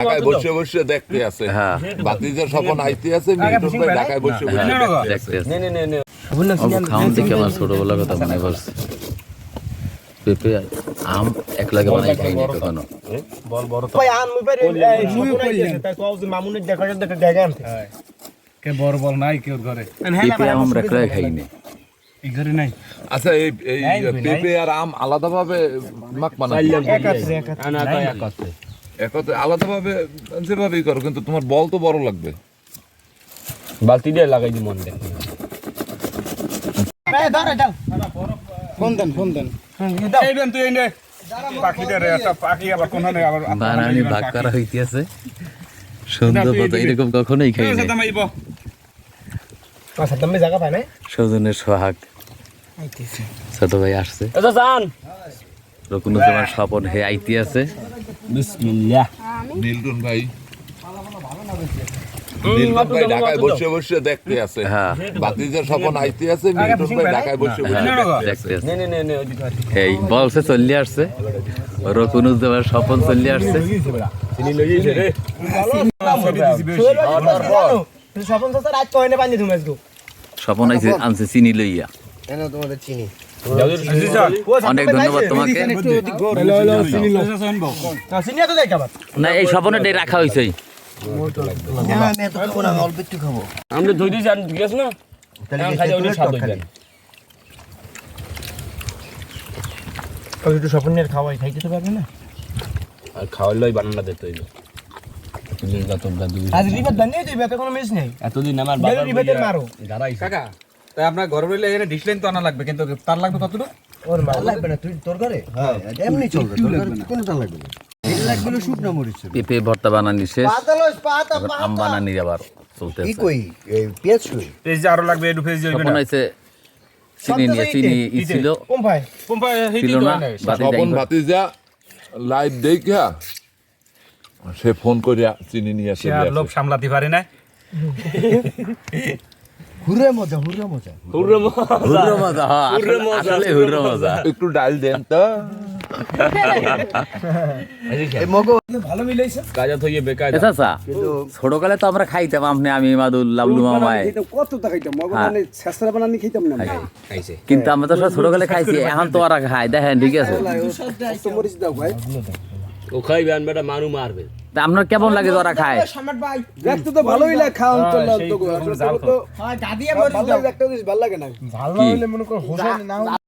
ঢাকায় বসে বসে দেখতে আছে হ্যাঁ বাতিজার স্বপন আইতে আছে ভাই ঢাকায় বসে বসে হ্যাঁ, দেখতে আছে। দেখতে আছে। অবু খাওয়ান দেখে আমার ছোটবেলার কথা মনে পড়ছে পেঁপে আর আম এক লাগে বানাই খাইনি কখনো মামুনের দেখা দেখা জায়গা আনতে কে বড় বড় নাই কেউ ঘরে পেঁপে আম আমরা এক লাগে ঘরে নাই আচ্ছা এই পেঁপে আর আম আলাদাভাবে মাখ বানাই এক আছে এক আছে একতে আলাদাভাবে যেভাবেই করো কিন্তু তোমার বল তো বড় লাগবে। বালতি দিয়ে লাগাই দি মন দেখ ফোন দেন ফোন দেন। এই দেন তুই এই নে। পাখি দে রে একটা পাখি আবার কোন হানে আবার বানানি ভাগ করা হইতেছে। সুন্দর কথা এরকম কখনোই খাই নাই। দামাইব আচ্ছা সজনের সোহাগ। ছোট ভাই আসছে। জান। রকুনুজ্জামান স্বপন হে আইতি আছে। বিসমিল্লাহ। নীলটন ভাই। নীলটন ভাই ঢাকায় বসে বসে দেখতে আছে। হ্যাঁ। বাতিজার স্বপন আইতে আছে মিল্টন ভাই ঢাকায় বসে বসে দেখতে আছে। নে নে নে নে ওদিকে হাঁটি। এই বলছে চলে আসছে। রকুনুজ্জামান স্বপন চলে আসছে। চিনি স্বপন আইছে আনছে চিনি লইয়া। অনেক ধন্যবাদ তোমাকে। না এই স্বপনের ডে রাখা হয়েছে আমরা ধুই আর ঠিক আছে না? একটু খাওয়াই খাইতে তো পারবে না। আর খাওয়ার লই বানানা দিতে আজ এত কোনো মিস নেই। এতদিন আমার বাবা রিবেটের মারো। গারাইছে কাকা। তাই আপনার ঘরে রইলে এখানে ডিশ লাইন তো আনা লাগবে কিন্তু তার লাগবে কতটুকু? ওর মা লাগবে না তুই তোর ঘরে? হ্যাঁ এমনি চলবে তোর ঘরে কোনটা লাগবে? না লাগবে না শুকনো মরিচ পেঁপে ভর্তা বানানি শেষ। আম বানানি আবার চলতেছে। কি কই এই পেঁয়াজ কই? পেজ আরও লাগবে একটু পেজ যাইবে না চিনি নিয়ে চিনি ই ছিল। কোন ছিল না। ভাতিজা লাইভ দেখা সে ফোন করিয়া চিনি নিয়ে। লোভ সামলাতে পারে না। মজা মজা। হুররো মজা। হ্যাঁ, আসলে- আসলে হুররো মজা। একটু ডাল দেন তো। থইয়ে বেকার ছোটকালে তো আমরা খাইতাম আপনি আমি মাদুল লাবলু মামায়। কত টা খাইতাম মগো হ্যাঁ। মানে ছেসরা বানানি খাইতাম না। খাইছে। কিন্তু আমরা তো সব ছোটকালে খাইছি এখন তো ওরা খাই দেখেন ঠিক আছে। মরিচ দাও ভাই। ও খাইবে আন বেটা মানু মারবে। তা আপনার কেমন লাগে ধরা খায়? সম্রাট খায় দেখতে তো ভালোই লাগে খাওয়া তো না তো গো। আসলে তো দাদি ভালো লাগে জিনিস ভালো লাগে না? কি?